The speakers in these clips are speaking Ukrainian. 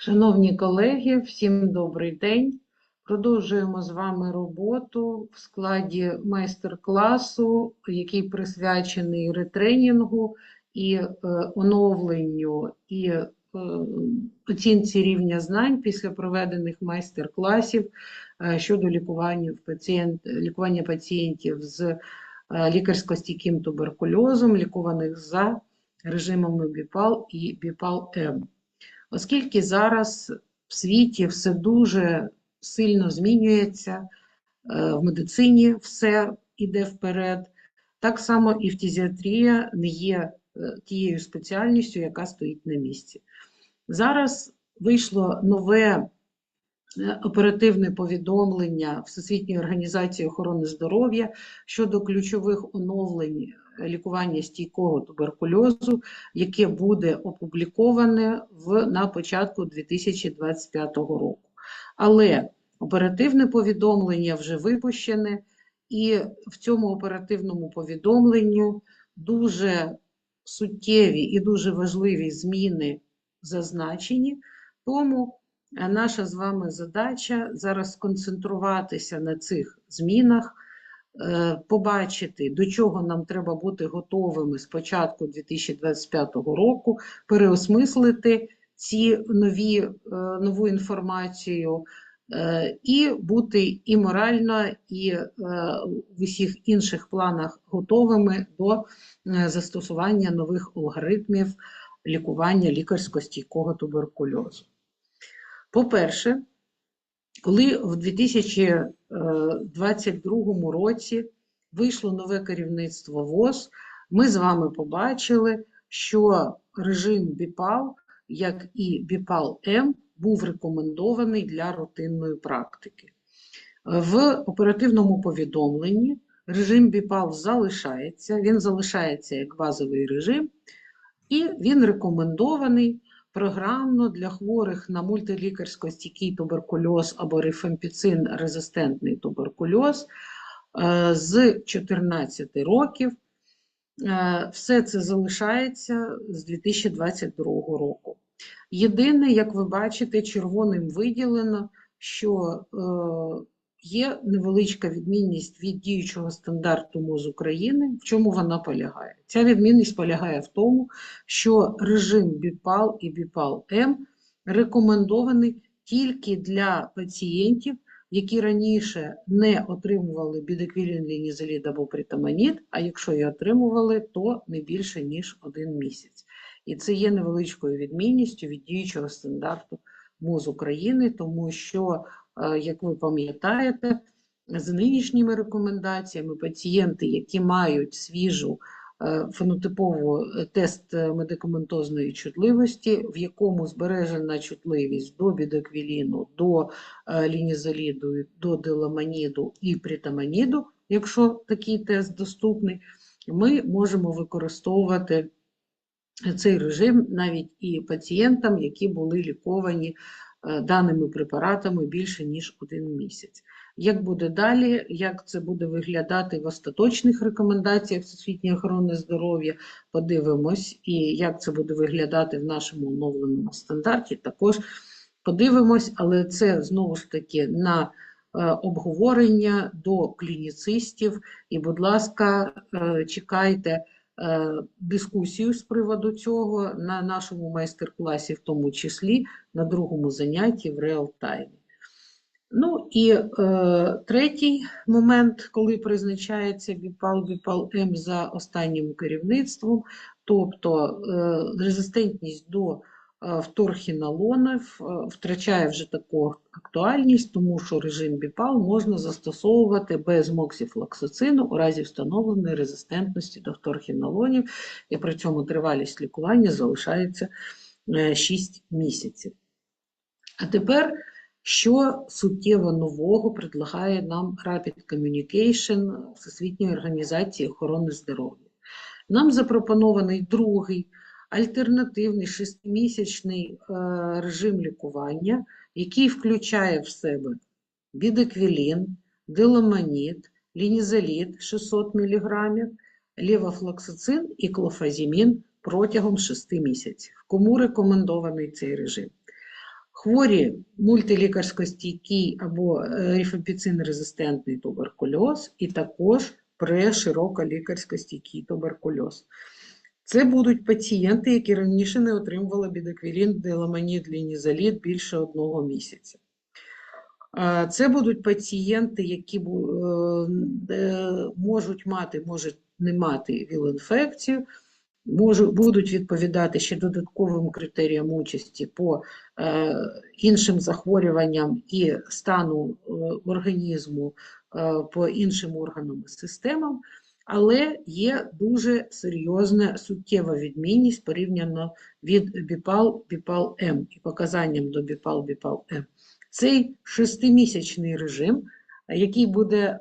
Шановні колеги, всім добрий день. Продовжуємо з вами роботу в складі майстер-класу, який присвячений ретренінгу і е, оновленню і е, оцінці рівня знань після проведених майстер-класів е, щодо лікування, лікування пацієнтів з лікарсько-стійким туберкульозом, лікуваних за режимами БІПАЛ і БІПАЛ-М. Оскільки зараз в світі все дуже сильно змінюється, е, в медицині все йде вперед, так само і фтизіатрія не є е, тією спеціальністю, яка стоїть на місці. Зараз вийшло нове оперативне повідомлення Всесвітньої організації охорони здоров'я щодо ключових оновлень лікування стійкого туберкульозу, яке буде опубліковане в, на початку 2025 року. Але оперативне повідомлення вже випущене, і в цьому оперативному повідомленню дуже суттєві і дуже важливі зміни зазначені. Тому наша з вами задача зараз сконцентруватися на цих змінах. Е, побачити, до чого нам треба бути готовими з початку 2025 року, переосмислити ці нові, е, нову інформацію е, і бути і морально, і в усіх інших планах готовими до застосування нових алгоритмів лікування лікарсько-стійкого туберкульозу. По-перше, коли в 2022 році вийшло нове керівництво ВОЗ, ми з вами побачили, що режим БІПАЛ, як і БІПАЛ-М, був рекомендований для рутинної практики. В оперативному повідомленні режим БІПАЛ залишається, він залишається як базовий режим, і він рекомендований програмно для хворих на мультилікарсько-стійкий туберкульоз або рифампіцин резистентний туберкульоз е, з 14 років. Е, все це залишається з 2022 року. Єдине, як ви бачите, червоним виділено, що е, Є невеличка відмінність від діючого стандарту МОЗ України. В чому вона полягає? Ця відмінність полягає в тому, що режим БІПАЛ і БІПАЛ-М рекомендований тільки для пацієнтів, які раніше не отримували бідеквілін, лінізолід або притаманіт, а якщо і отримували, то не більше, ніж один місяць. І це є невеличкою відмінністю від діючого стандарту МОЗ України, тому що як ви пам'ятаєте, з нинішніми рекомендаціями пацієнти, які мають свіжу е, фенотипову е, тест медикаментозної чутливості, в якому збережена чутливість до бідоквіліну, до лінізоліду, до деламаніду і притаманіду, якщо такий тест доступний, ми можемо використовувати цей режим навіть і пацієнтам, які були ліковані Е, даними препаратами більше ніж один місяць. Як буде далі, як це буде виглядати в остаточних рекомендаціях Всесвітньої охорони здоров'я, подивимось, і як це буде виглядати в нашому оновленому стандарті, також подивимось, але це знову ж таки на е, обговорення до клініцистів. І, будь ласка, е, чекайте. Е, дискусію з приводу цього на нашому майстер-класі, в тому числі на другому занятті в реал-таймі. Ну і е, третій момент, коли призначається біпал біпал М за останнім керівництвом, тобто е, резистентність до вторхінолонів втрачає вже таку актуальність, тому що режим БІПАЛ можна застосовувати без моксіфлоксацину у разі встановленої резистентності до вторхінолонів, і при цьому тривалість лікування залишається 6 е, місяців. А тепер, що суттєво нового предлагає нам Rapid Communication Всесвітньої організації охорони здоров'я? Нам запропонований другий альтернативний шестимісячний е, режим лікування, який включає в себе бідеквілін, деламаніт, лінізолід 600 мг, левофлоксацин і клофазімін протягом 6 місяців. Кому рекомендований цей режим? Хворі мультилікарсько-стійкий або е, ріфампіцин-резистентний туберкульоз, і також прешироколікарсько-стійкий туберкульоз. Це будуть пацієнти, які раніше не отримували бідеквілін, деламанід, лінізолід більше одного місяця. Це будуть пацієнти, які е, можуть мати, можуть не мати ВІЛ-інфекцію, можуть, будуть відповідати ще додатковим критеріям участі по е, іншим захворюванням і стану е, організму по іншим органам і системам, але є дуже серйозна суттєва відмінність порівняно від біпал біпал М і показанням до біпал біпал М. Цей шестимісячний режим, який буде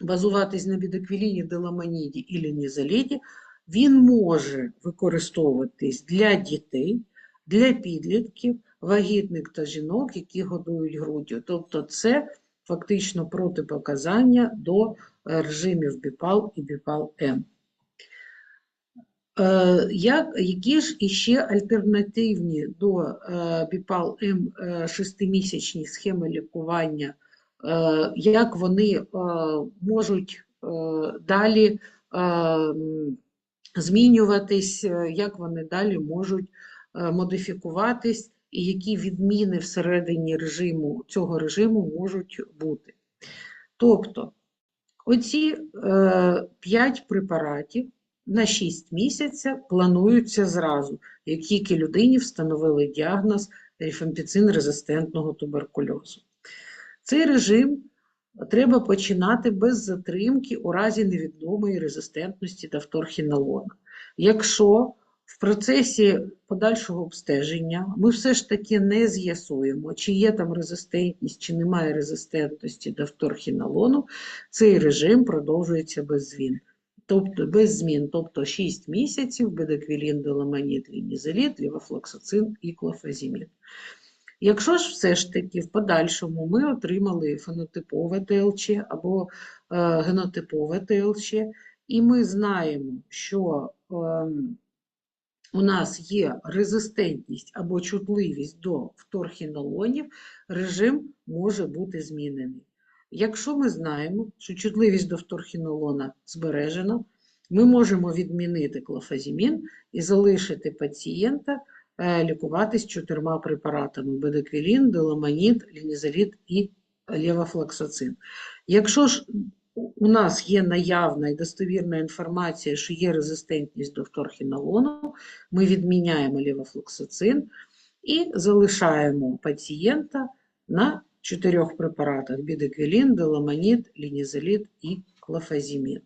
базуватись на бідоквіліні, деламаніді і лінізоліді, він може використовуватись для дітей, для підлітків, вагітних та жінок, які годують груддю. Тобто це фактично протипоказання до режимів БІПАЛ і БІПАЛ-М. Е, Як, які ж іще альтернативні до е, БІПАЛ-М е, шестимісячні схеми лікування, як вони можуть далі змінюватись, як вони далі можуть модифікуватись, і які відміни всередині режиму цього режиму можуть бути. Тобто, оці е, 5 препаратів на 6 місяців плануються зразу, як тільки людині встановили діагноз ріфампіцин-резистентного туберкульозу. Цей режим треба починати без затримки у разі невідомої резистентності до вторхінолона. Якщо в процесі подальшого обстеження ми все ж таки не з'ясуємо, чи є там резистентність, чи немає резистентності до вторхінолону, цей режим продовжується без змін. Тобто без змін, тобто 6 місяців бедеквілін, деламанід, лінізолід, лівофлоксацин і клофазімід. Якщо ж все ж таки в подальшому ми отримали фенотипове ТЛЧ або е, генотипове ТЛЧ, і ми знаємо, що ем, у нас є резистентність або чутливість до вторхінолонів, режим може бути змінений. Якщо ми знаємо, що чутливість до вторхінолона збережена, ми можемо відмінити клофазімін і залишити пацієнта е, лікуватись чотирма препаратами: бедеквілін, деламанід, лінізолід і левофлоксацин. Якщо ж у нас є наявна і достовірна інформація, що є резистентність до вторхінолону, ми відміняємо левофлоксацин і залишаємо пацієнта на чотирьох препаратах: бідеквілін, деламанід, лінізолід і клофазімін.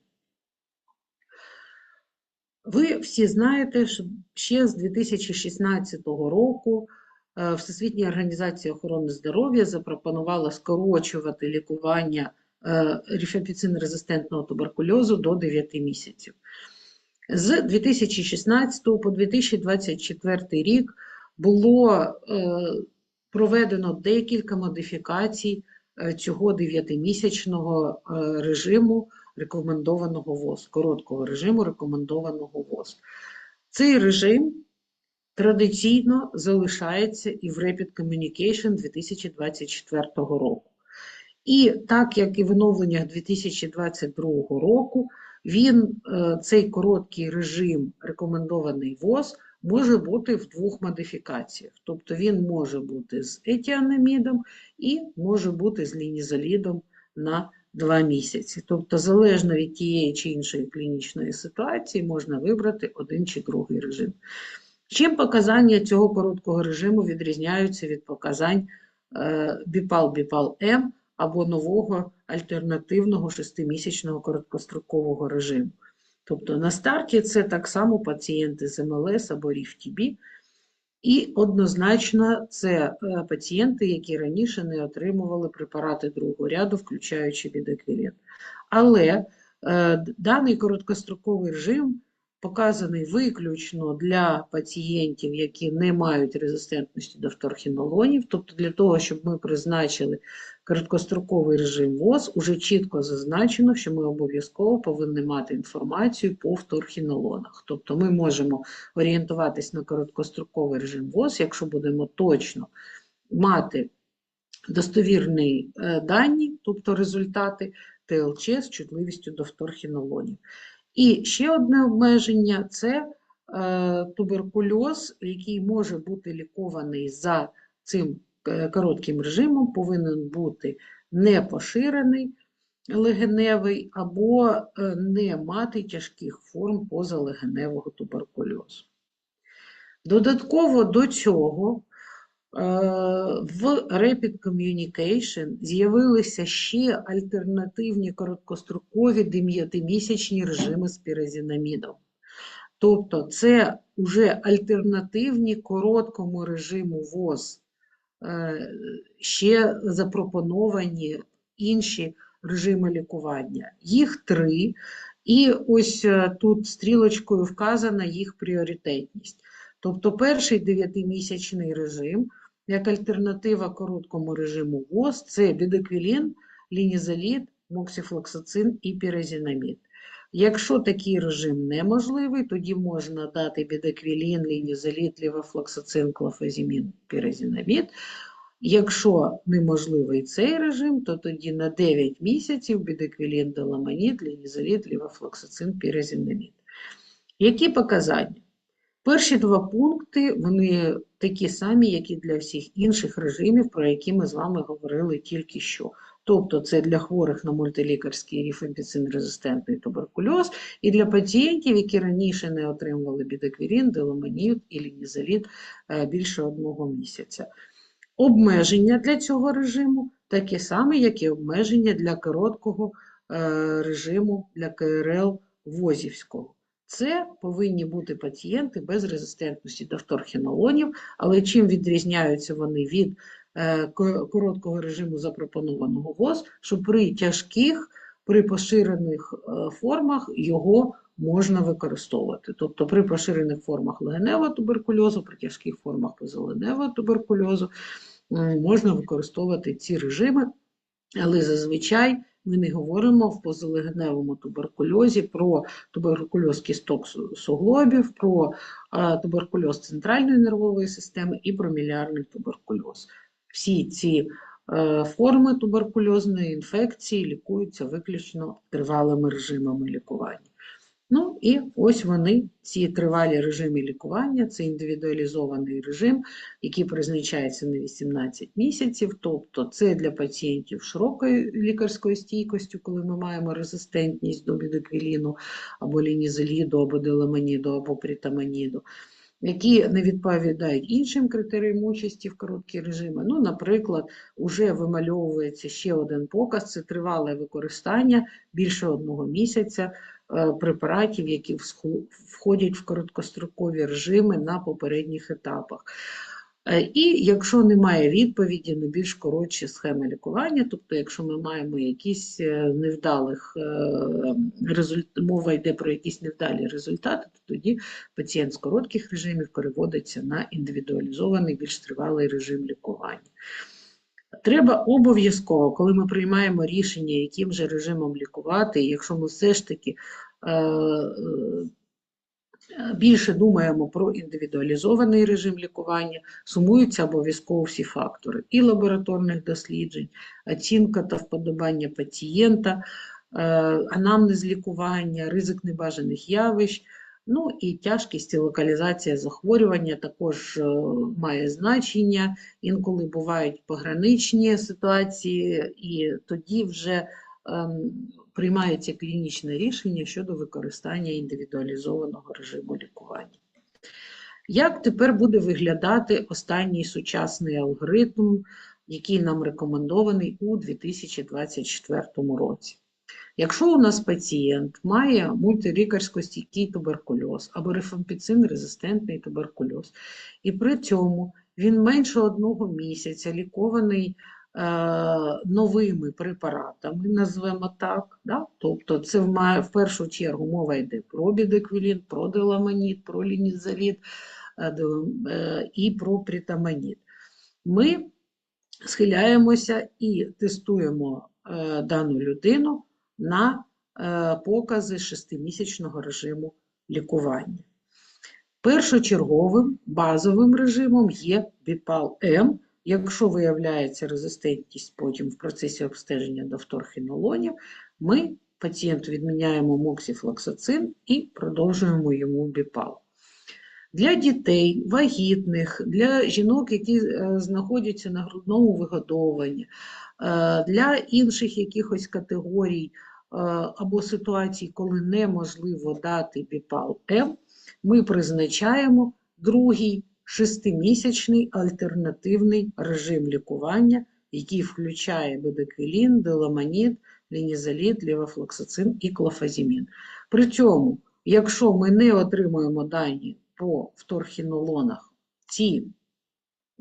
Ви всі знаєте, що ще з 2016 року е, Всесвітня організація охорони здоров'я запропонувала скорочувати лікування е, ріфампіцин-резистентного туберкульозу до 9 місяців. З 2016 по 2024 рік було е, проведено декілька модифікацій е, цього 9-місячного е, режиму рекомендованого ВОЗ, короткого режиму рекомендованого ВОЗ. Цей режим традиційно залишається і в Rapid Communication 2024 року. І так як і в оновленнях 2022 року, він, е, цей короткий режим рекомендований ВОЗ, може бути в двох модифікаціях. Тобто він може бути з етіанамідом і може бути з лінізолідом на 2 місяці. Тобто, залежно від тієї чи іншої клінічної ситуації, можна вибрати один чи другий режим. Чим показання цього короткого режиму відрізняються від показань БІПАЛ-БІПАЛ-М або нового альтернативного шестимісячного короткострокового режиму. Тобто на старті це так само пацієнти з МЛС або РІФ-ТБ, і однозначно це е, пацієнти, які раніше не отримували препарати другого ряду, включаючи бідеквілін. Але е, даний короткостроковий режим показаний виключно для пацієнтів, які не мають резистентності до вторхінолонів, тобто для того, щоб ми призначили короткостроковий режим ВОЗ, уже чітко зазначено, що ми обов'язково повинні мати інформацію по вторхінолонах. Тобто ми можемо орієнтуватись на короткостроковий режим ВОЗ, якщо будемо точно мати достовірні е, дані, тобто результати ТЛЧ з чутливістю до вторхінолонів. І ще одне обмеження це е, туберкульоз, який може бути лікований за цим е, коротким режимом, повинен бути не поширений легеневий або е, не мати тяжких форм позалегеневого туберкульозу. Додатково до цього в Rapid Communication з'явилися ще альтернативні короткострокові дев'ятимісячні режими з пірозінамідом. Тобто це вже альтернативні короткому режиму ВОЗ, е, ще запропоновані інші режими лікування. Їх три, і ось е, тут стрілочкою вказана їх пріоритетність. Тобто перший дев'ятимісячний режим, як альтернатива короткому режиму ВОЗ, це бідеквілін, лінізолід, моксифлоксацин і пірозінамід. Якщо такий режим неможливий, тоді можна дати бідеквілін, лінізолід, лівофлоксацин, клофазімін, пірозінамід. Якщо неможливий цей режим, то тоді на 9 місяців бідеквілін, деламанід, лінізолід, лівофлоксацин, пірозінамід. Які показання? Перші два пункти вони такі самі, як і для всіх інших режимів, про які ми з вами говорили тільки що. Тобто це для хворих на мультилікарський ріфампіцин-резистентний туберкульоз і для пацієнтів, які раніше не отримували бідеквірін, деламанід і лінізолід е, більше одного місяця. Обмеження для цього режиму такі самі, як і обмеження для короткого е, режиму для КРЛ Возівського. Це повинні бути пацієнти без резистентності до вторхінолонів, але чим відрізняються вони від е, короткого режиму запропонованого ВОЗ, що при тяжких, при поширених е, формах його можна використовувати. Тобто при поширених формах легеневого туберкульозу, при тяжких формах позаленевого туберкульозу можна використовувати ці режими, але зазвичай ми не говоримо в позалегеневому туберкульозі про туберкульоз кісток суглобів, про туберкульоз центральної нервової системи і про мілярний туберкульоз. Всі ці е, форми туберкульозної інфекції лікуються виключно тривалими режимами лікування. Ну і ось вони, ці тривалі режими лікування, це індивідуалізований режим, який призначається на 18 місяців. Тобто це для пацієнтів широкою лікарською стійкістю, коли ми маємо резистентність до бідоквіліну, або лінізоліду, або деламаніду, або притаманіду. Які не відповідають іншим критеріям участі в короткі режими. Ну, наприклад, вже вимальовується ще один показ: це тривале використання більше одного місяця Е, препаратів, які входять в короткострокові режими на попередніх етапах. Е, і якщо немає відповіді на більш коротші схеми лікування, тобто, якщо ми маємо якісь е, невдалих результатів, мова йде про якісь невдалі результати, то тоді пацієнт з коротких режимів переводиться на індивідуалізований, більш тривалий режим лікування. Треба обов'язково, коли ми приймаємо рішення, яким же режимом лікувати, якщо ми все ж таки е, е, більше думаємо про індивідуалізований режим лікування, сумуються обов'язково всі фактори і лабораторних досліджень, оцінка та вподобання пацієнта, е, анамнез лікування, ризик небажаних явищ. Ну і тяжкість і локалізація захворювання також е, має значення. Інколи бувають пограничні ситуації, і тоді вже приймається клінічне рішення щодо використання індивідуалізованого режиму лікування. Як тепер буде виглядати останній сучасний алгоритм, який нам рекомендований у 2024 році? Якщо у нас пацієнт має мультилікарсько-стійкий туберкульоз або рифампіцин-резистентний туберкульоз, і при цьому він менше одного місяця лікований новими препаратами, назвемо так, да? тобто це в, в першу чергу мова йде про бідеквілін, про деламаніт, про лінізолід е, е, і про притаманіт. Ми схиляємося і тестуємо е, дану людину на е, покази шестимісячного режиму лікування. Першочерговим базовим режимом є BIPAL-М, Якщо виявляється резистентність потім в процесі обстеження до вторхінолонів, ми пацієнту відміняємо моксіфлоксацин і продовжуємо йому біпал. Для дітей, вагітних, для жінок, які е, знаходяться на грудному вигодовуванні, е, для інших якихось категорій е, або ситуацій, коли неможливо дати біпал М, ми призначаємо другий шестимісячний альтернативний режим лікування, який включає бедеквілін, деламанід, лінізолід, лівофлоксацин і клофазімін. При цьому, якщо ми не отримуємо дані по вторхінолонах, ці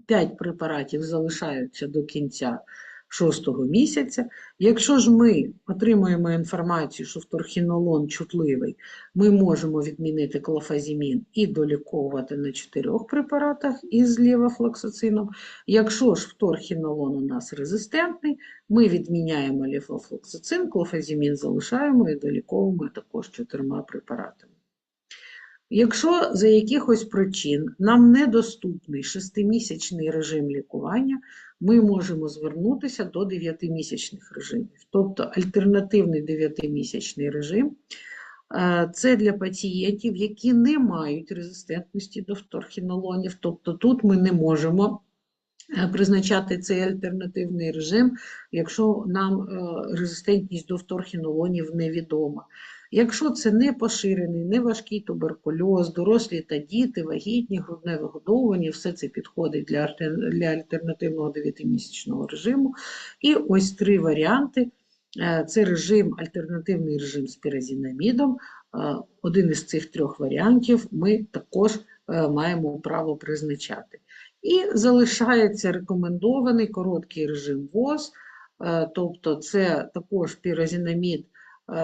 5 препаратів залишаються до кінця шостого місяця. Якщо ж ми отримуємо інформацію, що вторхінолон чутливий, ми можемо відмінити клофазімін і доліковувати на 4 препаратах із лівофлоксацином. Якщо ж вторхінолон у нас резистентний, ми відміняємо лівофлоксацин, клофазімін залишаємо і доліковуємо також 4 препаратами. Якщо за якихось причин нам недоступний шестимісячний режим лікування, ми можемо звернутися до 9-місячних режимів. Тобто альтернативний 9-місячний режим е, це для пацієнтів, які не мають резистентності до вторхінолонів. Тобто тут ми не можемо е, призначати цей альтернативний режим, якщо нам е, резистентність до вторхінолонів невідома. Якщо це не поширений, не важкий туберкульоз, дорослі та діти, вагітні, грудне вигодовування, все це підходить для, для альтернативного 9-місячного режиму. І ось три варіанти. Е, Це режим, альтернативний режим з піразінамідом. Е, Один із цих трьох варіантів ми також е, маємо право призначати. І залишається рекомендований короткий режим ВОЗ, тобто це також піразінамід е,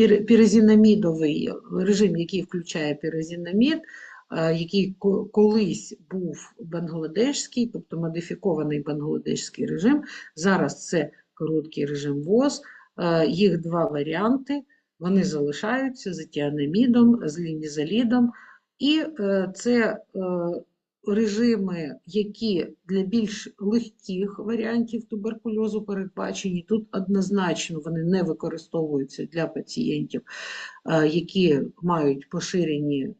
е, пірозінамідовий режим, який включає пірозінамід, е, який колись був бангладешський, тобто модифікований бангладешський режим. Зараз це короткий режим ВОЗ. Їх два варіанти. Вони залишаються з етіанамідом, з лінізолідом. І це режими, які для більш легких варіантів туберкульозу передбачені, тут однозначно вони не використовуються для пацієнтів, е, які мають поширені е,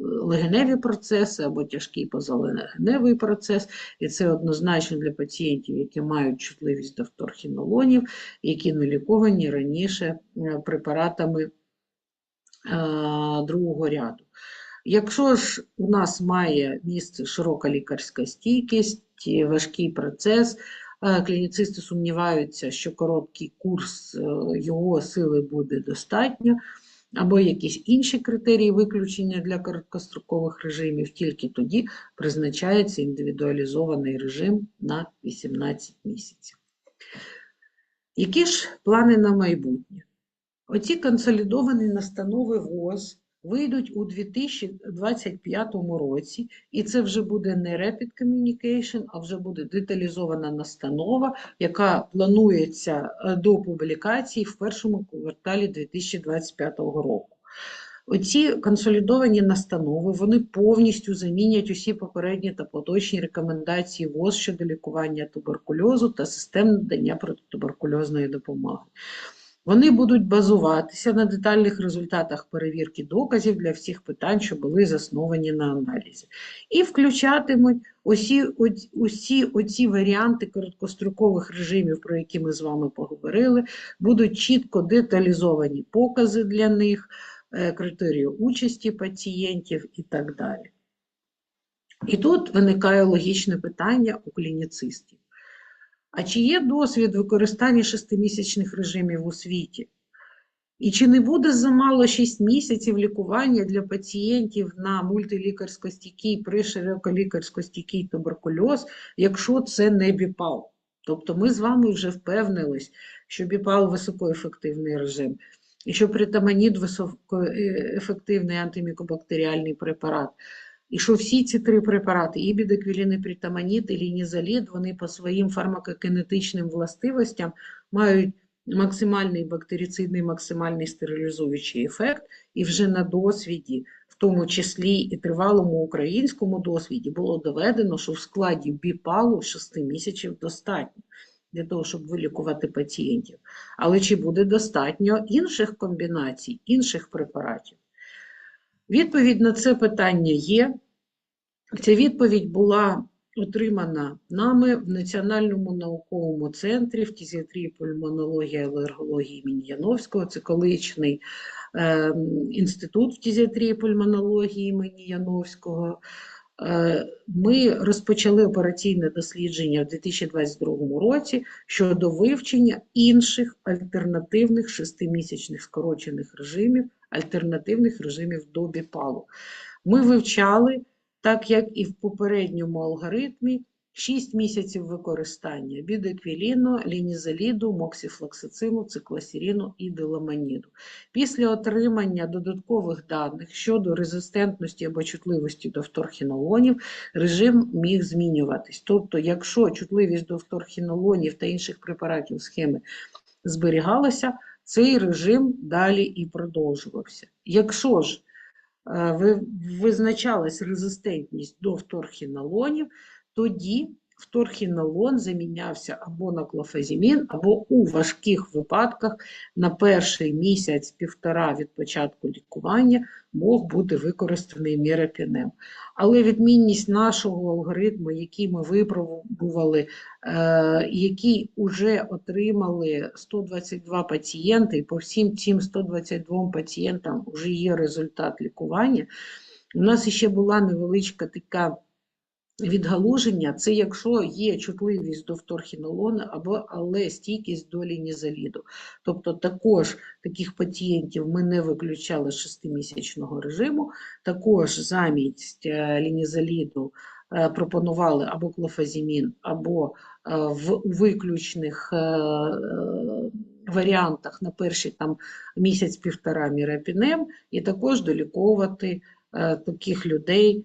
легеневі процеси або тяжкий позалегеневий процес, і це однозначно для пацієнтів, які мають чутливість до вторхінолонів, які не ліковані раніше е, препаратами другого ряду. Якщо ж у нас має місце широка лікарська стійкість, важкий процес, е, клініцисти сумніваються, що короткий курс е, його сили буде достатньо, або якісь інші критерії виключення для короткострокових режимів, тільки тоді призначається індивідуалізований режим на 18 місяців. Які ж плани на майбутнє? Оці консолідовані настанови ВОЗ вийдуть у 2025 році, і це вже буде не Rapid Communication, а вже буде деталізована настанова, яка планується е, до публікації в першому кварталі 2025 року. Оці консолідовані настанови вони повністю замінять усі попередні та поточні рекомендації ВОЗ щодо лікування туберкульозу та систем надання протитуберкульозної допомоги. Вони будуть базуватися на детальних результатах перевірки доказів для всіх питань, що були засновані на аналізі, і включатимуть усі, усі оці варіанти короткострокових режимів, про які ми з вами поговорили, будуть чітко деталізовані покази для них, е, критерії участі пацієнтів і так далі. І тут виникає логічне питання у клініцистів. А чи є досвід використання шестимісячних режимів у світі? І чи не буде замало 6 місяців лікування для пацієнтів на мультилікарсько-стійкий, пришироколікарсько-стійкий туберкульоз, якщо це не біпал? Тобто ми з вами вже впевнились, що біпал високоефективний режим, і що притаманід високоефективний антимікобактеріальний препарат. І що всі ці три препарати, і бідеквілін, і притаманід, і лінізолід, вони по своїм фармакокінетичним властивостям мають максимальний бактерицидний, максимальний стерилізуючий ефект, і вже на досвіді в тому числі і тривалому українському досвіді, було доведено, що в складі біпалу 6 місяців достатньо для того, щоб вилікувати пацієнтів. Але чи буде достатньо інших комбінацій, інших препаратів? Відповідь на це питання є. Ця відповідь була отримана нами в Національному науковому центрі фтизіатрії, пульмонології, алергології імені Яновського. Це колишній е, інститут фтизіатрії, пульмонології імені Яновського. Е, Ми розпочали операційне дослідження в 2022 році щодо вивчення інших альтернативних шестимісячних скорочених режимів, альтернативних режимів до біпалу. Ми вивчали так як і в попередньому алгоритмі, 6 місяців використання бідеквіліну, лінізаліду, моксіфлоксацину, циклосіріну і деламаніду. Після отримання додаткових даних щодо резистентності або чутливості до вторхінолонів, режим міг змінюватись. Тобто, якщо чутливість до вторхінолонів та інших препаратів схеми зберігалася, цей режим далі і продовжувався. Якщо ж визначалась резистентність до вторхінолонів, тоді вторхінолон замінявся або на клофазімін, або у важких випадках на перший місяць-півтора від початку лікування мог бути використаний мірапінем. Але відмінність нашого алгоритму, який ми випробували, е, який вже отримали 122 пацієнти, і по всім цим 122 пацієнтам вже є результат лікування. У нас ще була невеличка така Відгалуження це якщо є чутливість до вторхінолона, або але стійкість до лінізаліду. Тобто також таких пацієнтів ми не виключали з 6-місячного режиму, також замість е, лінізаліду пропонували або клофазімін, або е, в виключних варіантах на перший там місяць-півтора мірапінем, і також доліковувати таких людей.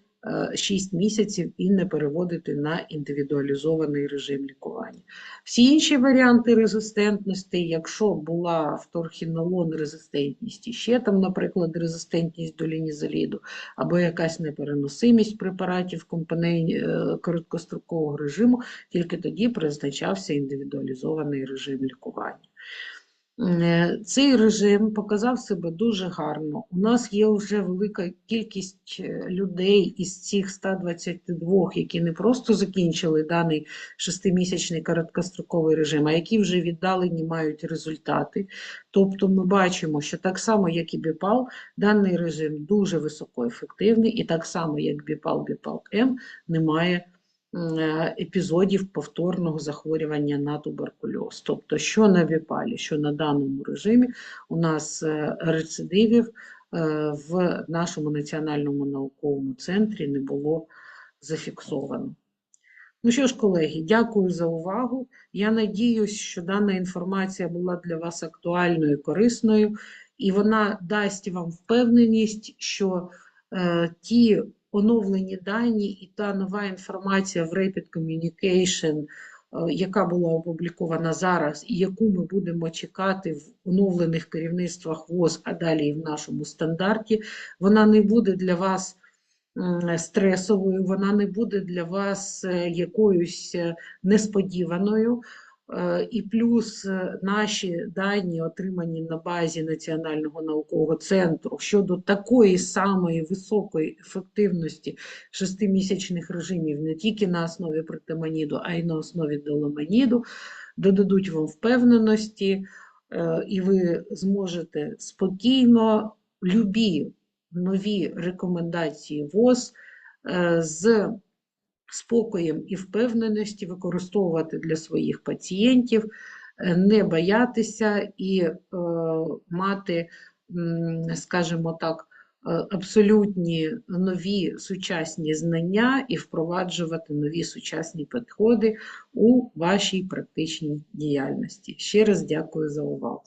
6 місяців і не переводити на індивідуалізований режим лікування. Всі інші варіанти резистентності, якщо була вторхінолон резистентність, ще там, наприклад, резистентність до лінізаліду, або якась непереносимість препаратів компонент е, короткострокового режиму, тільки тоді призначався індивідуалізований режим лікування. Е, цей режим показав себе дуже гарно. У нас є вже велика кількість е, людей із цих 122, які не просто закінчили даний шестимісячний короткостроковий режим, а які вже віддалені мають результати. Тобто ми бачимо, що так само, як і БІПАЛ, даний режим дуже високоефективний, і так само, як БІПАЛ, БІПАЛ-М, немає. Е, епізодів повторного захворювання на туберкульоз. Тобто, що на віпалі, що на даному режимі у нас е, рецидивів е, в нашому національному науковому центрі не було зафіксовано. Ну що ж, колеги, дякую за увагу. Я надіюсь, що дана інформація була для вас актуальною і корисною, і вона дасть вам впевненість, що е, ті оновлені дані і та нова інформація в Rapid Communication, е, яка була опублікована зараз, і яку ми будемо чекати в оновлених керівництвах ВОЗ, а далі і в нашому стандарті, вона не буде для вас стресовою, вона не буде для вас е, якоюсь е, несподіваною. Е, і плюс е, наші дані, отримані на базі Національного наукового центру щодо такої самої високої ефективності шестимісячних режимів не тільки на основі протиманіду, а й на основі доломаніду, додадуть вам впевненості, е, і ви зможете спокійно любі нові рекомендації ВОЗ з спокоєм і впевненості використовувати для своїх пацієнтів, е, не боятися і е, мати, скажімо так, е, абсолютні нові сучасні знання і впроваджувати нові сучасні підходи у вашій практичній діяльності. Ще раз дякую за увагу.